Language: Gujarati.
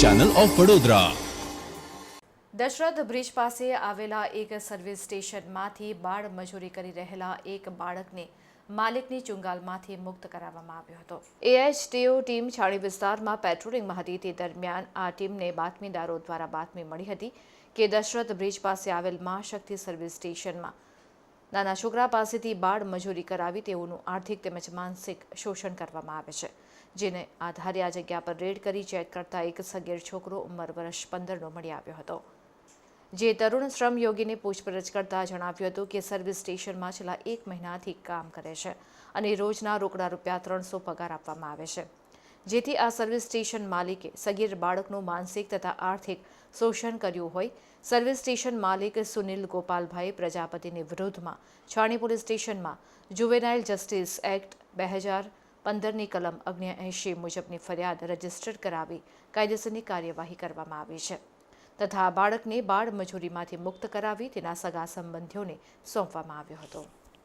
Channel of Vadodara Dasharath bridge પાસે આવેલા એક સર્વિસ સ્ટેશનમાંથી બાળ મજૂરી કરી રહેલા એક બાળકને માલિકની ચુંગાલમાંથી મુક્ત કરાવવામાં આવ્યો હતો. એએચટીઓ ટીમ છાણી વિસ્તારમાં પેટ્રોલિંગમાં હતી તે દરમિયાન આ ટીમને બાતમીદારો દ્વારા બાતમી મળી હતી કે દશરથ બ્રિજ પાસે આવેલ મા શક્તિ સર્વિસ સ્ટેશનમાં નાના છોકરા પાસેથી બાળ મજૂરી કરાવી તેઓનું આર્થિક તેમજ માનસિક શોષણ કરવામાં આવે છે. જેને આધારે આ જગ્યા પર રેડ કરી ચેક કરતા એક સગીર છોકરો ઉંમર વર્ષ પંદરનો મળી આવ્યો હતો. જે તરુણ શ્રમયોગીને પૂછપરછ કરતા જણાવ્યું હતું કે સર્વિસ સ્ટેશનમાં છેલ્લા એક મહિનાથી કામ કરે છે અને રોજના રોકડા રૂપિયા ત્રણસો પગાર આપવામાં આવે છે. જેથી આ સર્વિસ સ્ટેશન માલિકે સગીર બાળકનું માનસિક તથા આર્થિક શોષણ કર્યું હોય. સર્વિસ સ્ટેશન માલિક સુનિલ ગોપાલભાઈ પ્રજાપતિની વિરુદ્ધમાં છાણી પોલીસ સ્ટેશનમાં જુવેનાઇલ જસ્ટિસ એક્ટ બે હજાર પંદરની કલમ અગ્નિ એંશી મુજબની ફરિયાદ રજિસ્ટર કરાવી કાયદેસરની કાર્યવાહી કરવામાં આવી છે તથા બાળકને બાળ મજૂરીમાંથી મુક્ત કરાવી તેના સગા સંબંધીઓને સોંપવામાં આવ્યો હતો.